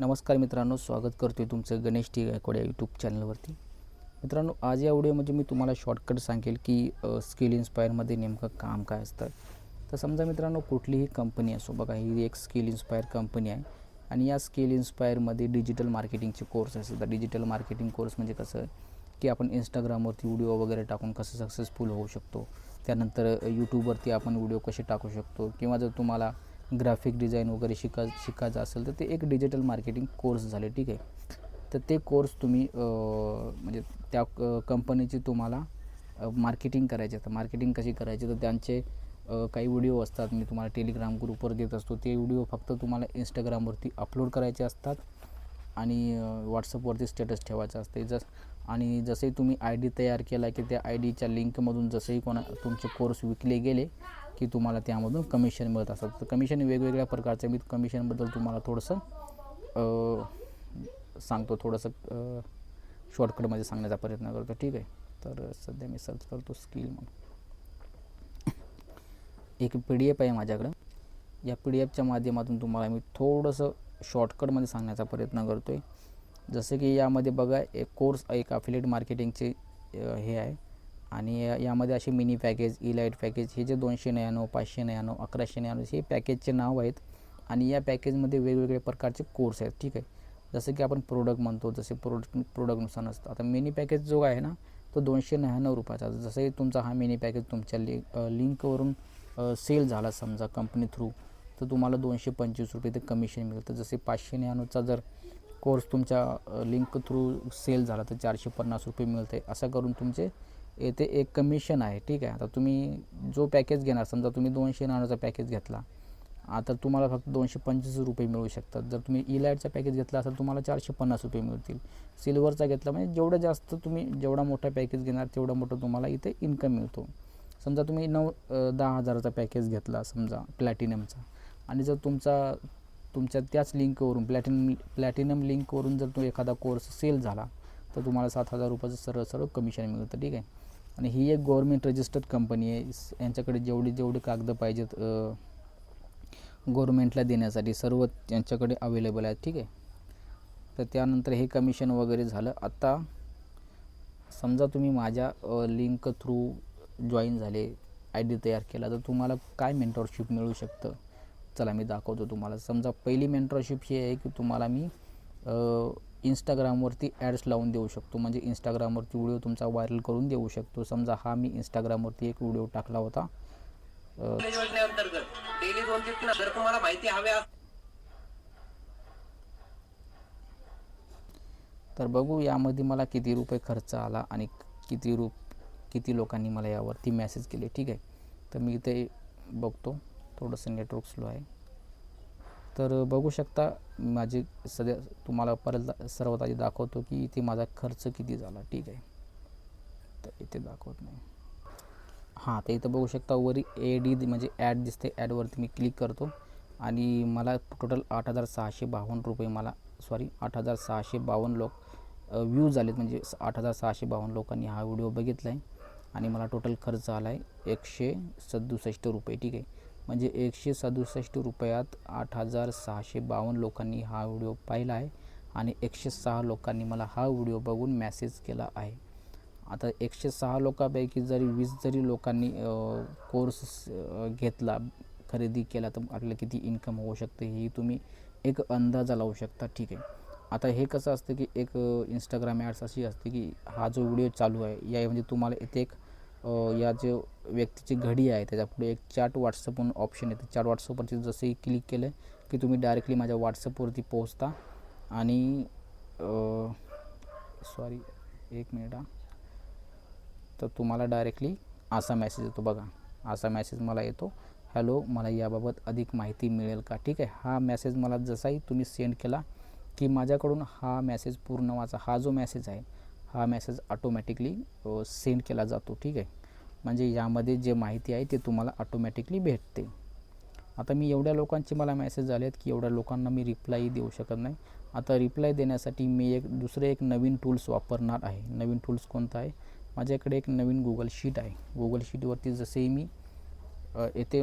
नमस्कार मित्रांनो स्वागत करतो आहे तुमचं गणेश टी गायकवाड या यूट्यूब चॅनलवरती मित्रांनो आज या व्हिडिओमध्ये मी तुम्हाला शॉर्टकट सांगेल की स्किल इन्स्पायरमध्ये नेमकं काम काय असतं. तर समजा मित्रांनो कुठलीही कंपनी असो बघा ही एक स्किल इन्स्पायर कंपनी आहे. आणि या स्किल इन्स्पायरमध्ये डिजिटल मार्केटिंगचे कोर्स असतात. डिजिटल मार्केटिंग कोर्स म्हणजे कसं की आपण इंस्टाग्रामवरती व्हिडिओ वगैरे टाकून कसं सक्सेसफुल होऊ शकतो. त्यानंतर यूट्यूबवरती आपण व्हिडिओ कसे टाकू शकतो. किंवा जर तुम्हाला ग्राफिक डिझाईन वगैरे शिका शिकायचं असेल तर ते एक डिजिटल मार्केटिंग कोर्स झाले ठीक आहे? तर ते कोर्स तुम्ही म्हणजे त्या कंपनीची तुम्हाला मार्केटिंग करायची असतं मार्केटिंग कशी करायची? तर त्यांचे काही व्हिडिओ असतात. मी तुम्हाला टेलिग्राम ग्रुपवर देत असतो. ते व्हिडिओ फक्त तुम्हाला इंस्टाग्रामवरती अपलोड करायचे असतात आणि व्हॉट्सअपवरती स्टेटस ठेवायचं असते जस आणि जसंही तुम्ही आय डी तयार केला की त्या आय डीच्या लिंकमधून जसंही कोणा तुमचे कोर्स विकले गेले की तुम्हाला त्यामधून कमिशन मिळत असतात तर कमिशन वेगवेगळ्या प्रकारचे मी कमिशनबद्दल तुम्हाला थोडंसं सांगतो थोडंसं शॉर्टकटमध्ये सांगण्याचा प्रयत्न करतो. ठीक आहे? तर सध्या मी सर्च करतो स्किल म्हणून. एक पी डी एफ आहे माझ्याकडं. या पी डी एफच्या माध्यमातून तुम्हाला मी थोडंसं शॉर्टकटमध्ये सांगण्याचा प्रयत्न करतो आहे जसं की यामध्ये बघा एक कोर्स एक अफिलेट मार्केटिंगचे हे आहे. आणि यामध्ये असे mini package E light package हे जे दोनशे नव्याण्णव पाचशे नव्याण्णव अकराशे नव्याण्णव हे पॅकेजचे नाव आहेत. आणि या पॅकेजमध्ये वेगवेगळ्या प्रकारचे कोर्स आहेत ठीक आहे. जसं की आपण प्रोडक्ट म्हणतो जसे प्रोडक्ट प्रोडक्टनुसार नसतं. आता मिनी पॅकेज जो आहे ना तो दोनशे नव्याण्णव रुपयाचा जसंही तुमचा हा मिनी पॅकेज तुमच्या लि लिंकवरून सेल झाला समजा कंपनी थ्रू तर तुम्हाला दोनशे पंचवीस रुपये ते कमिशन मिळतं जसे पाचशे नव्याण्णवचा जर कोर्स तुमच्या लिंक थ्रू सेल झाला तर चारशे पन्नास रुपये मिळते असं करून तुमचे येथे एक कमिशन आहे ठीक आहे? आता तुम्ही जो पॅकेज घेणार समजा तुम्ही दोनशे नव्याण्णवचा पॅकेज घेतला आता तुम्हाला फक्त दोनशे पंचवीस रुपये मिळू शकतात. जर तुम्ही ई लाईटचा पॅकेज घेतला असेल तुम्हाला चारशे पन्नास रुपये मिळतील. सिल्वरचा घेतला म्हणजे जेवढं जास्त तुम्ही जेवढा मोठा पॅकेज घेणार तेवढा मोठं तुम्हाला इथे इन्कम मिळतो. समजा तुम्ही नऊ दहा हजाराचा पॅकेज घेतला समजा प्लॅटिनमचा आणि जर तुमचा तुमच्या त्याच लिंकवरून प्लॅटिनम प्लॅटिनम लिंकवरून जर तो एखादा कोर्स सेल झाला तर तुम्हाला सात हजार रुपयाचं सरळ सरळ कमिशन मिळतं ठीक आहे? आणि ही एक गव्हर्मेंट रजिस्टर्ड कंपनी आहे. यांच्याकडे जेवढी जेवढी कागद पाहिजेत गव्हर्मेंटला देण्यासाठी सर्व यांच्याकडे अवेलेबल आहेत ठीक आहे? तर त्यानंतर हे कमिशन वगैरे झालं. आता समजा तुम्ही माझ्या लिंक थ्रू जॉईन झाले आय डी तयार केला तर तुम्हाला काय मेंटॉरशिप मिळू शकतं? चला मी दाखवतो तुम्हाला. समजा पहिली मेंटॉरशिप ही आहे की तुम्हाला मी इंस्टाग्रामवरती ॲड्स लावून देऊ शकतो. म्हणजे इंस्टाग्रामवरती व्हिडिओ तुमचा व्हायरल करून देऊ शकतो. समजा हा मी इंस्टाग्रामवरती एक व्हिडिओ टाकला होता. तर बघू यामध्ये मला किती रुपये खर्च आला आणि किती रूप किती लोकांनी मला यावरती मेसेज केले. ठीक आहे? तर मी इथे बघतो. थोडंसं नेटवर्क स्लो आहे. तर बघू शकता माझी सध्या तुम्हाला परत सर्वात आधी दाखवतो की इथे माझा खर्च किती झाला ठीक आहे. तर इथे दाखवत नाही. हां तर इथं बघू शकता वरी ए डी म्हणजे ॲड दिसते ॲडवरती मी क्लिक करतो. आणि मला टोटल आठ हजार सहाशे बावन्न रुपये मला सॉरी आठ हजार सहाशे बावन्न लोक व्ह्यूज झालेत म्हणजे आठ हजार सहाशे बावन्न लोकांनी हा व्हिडिओ बघितला आहे आणि मला टोटल खर्च आला आहे एकशे सदुसष्ट रुपये ठीक आहे. म्हणजे एकशे सदुसष्ट रुपयात आठ हजार सहाशे बावन्न लोकांनी हा व्हिडिओ पाहिला आहे आणि एकशे सहा लोकांनी मला हा व्हिडिओ बघून मॅसेज केला आहे. आता एकशे सहा लोकांपैकी जरी वीस जरी लोकांनी कोर्स घेतला खरेदी केला तर आपल्याला किती इन्कम होऊ शकते ही तुम्ही एक अंदाजा लावू शकता. ठीक आहे. आता हे कसं असतं की एक इंस्टाग्राम ॲड्स अशी असते की हा जो व्हिडिओ चालू आहे या म्हणजे तुम्हाला इथे एक या जो व्यक्तीची घडी आहे त्याच्यापुढे एक चॅट व्हॉट्सअप म्हणून ऑप्शन येते. चॅट व्हॉट्सअपवरती जसंही क्लिक केलं की तुम्ही डायरेक्टली माझ्या व्हॉट्सअपवरती पोहोचता. आणि सॉरी एक मिनिट हा. तर तुम्हाला डायरेक्टली असा मेसेज येतो बघा. असा मेसेज मला येतो. हॅलो मला याबाबत अधिक माहिती मिळेल का? ठीक आहे. हा मेसेज मला जसाही तुम्ही सेंड केला की माझ्याकडून हा मेसेज पूर्ण वाचा हा जो मेसेज आहे हा मेसेज ऑटोमॅटिकली सेंड केला जातो ठीक आहे? म्हणजे यामध्ये जे माहिती आहे ते तुम्हाला ऑटोमॅटिकली भेटते. आता मी एवढ्या लोकांचे मला मेसेज आले आहेत की एवढ्या लोकांना मी रिप्लाय देऊ शकत नाही. आता रिप्लाय देण्यासाठी मी एक दुसरे एक नवीन टूल्स वापरणार आहे. नवीन टूल्स कोणता आहे? माझ्याकडे एक नवीन गुगल शीट आहे. गुगल शीटवरती जसेही मी येथे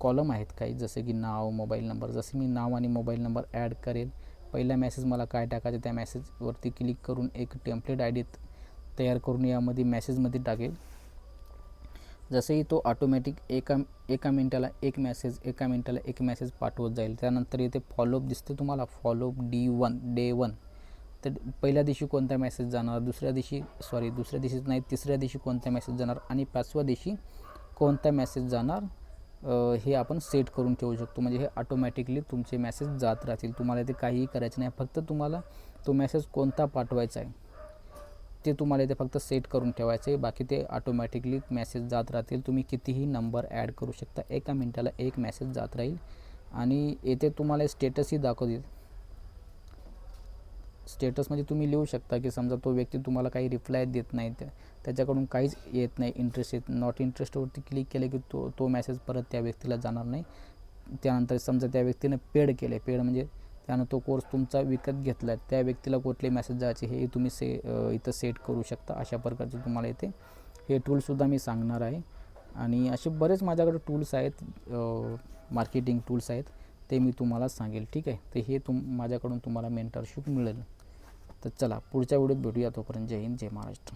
कॉलम आहेत काही. जसे की नाव मोबाईल नंबर जसे मी नाव आणि मोबाईल नंबर ॲड करेल पहिला मेसेज मला काय टाकायचं त्या मेसेजवरती क्लिक करून एक टेम्पलेट आय डी तयार करून यामध्ये मेसेजमध्ये टाकेल. जसंही तो ऑटोमॅटिक एका एका मिनटाला एक मेसेज एका मिनटाला एक मेसेज पाठवत जाईल. त्यानंतर इथे फॉलोअप दिसते तुम्हाला. Follow up D one day one तर पहिल्या दिवशी कोणता मेसेज जाणार? दुसऱ्या दिवशी सॉरी दुसऱ्या दिवशीच नाही तिसऱ्या दिवशी कोणता मेसेज जाणार? आणि पाचव्या दिवशी कोणता मेसेज जाणार? हे आपण सेट करून ठेवू शकतो. म्हणजे हे ऑटोमॅटिकली तुमचे मेसेज जात राहतील. तुम्हाला ते काहीही करायचं नाही. फक्त तुम्हाला तो मेसेज कोणता पाठवायचा आहे ते तुम्हाला इथे फक्त सेट करून ठेवायचं आहे. बाकी ते ऑटोमॅटिकली मेसेज जात राहतील. तुम्ही कितीही नंबर ॲड करू शकता. एका मिनटाला एक मेसेज जात राहील. आणि येथे तुम्हाला स्टेटसही दाखवतील. स्टेटस म्हणजे तुम्ही लिहू शकता की समजा तो व्यक्ती तुम्हाला काही रिप्लाय देत नाही त्याच्याकडून काहीच येत नाही इंटरेस्ट येत नॉट इंटरेस्टवरती क्लिक केलं की तो तो मेसेज परत त्या व्यक्तीला जाणार नाही. त्यानंतर समजा त्या व्यक्तीनं पेड केले पेड म्हणजे त्यानं तो कोर्स तुमचा विकत घेतला त्या व्यक्तीला कुठले मेसेज जायचे हे तुम्ही से इथं सेट करू शकता. अशा प्रकारचे तुम्हाला इथे हे टूलसुद्धा मी सांगणार आहे. आणि असे बरेच माझ्याकडे टूल्स आहेत मार्केटिंग टूल्स आहेत ते मी तुम्हाला सांगेल ठीक आहे? तर हे तुम माझ्याकडून तुम्हाला मेंटरशिप मिळेल. तर चला पुढच्या व्हिडिओत भेटूया तोपर्यंत जय हिंद जय महाराष्ट्र.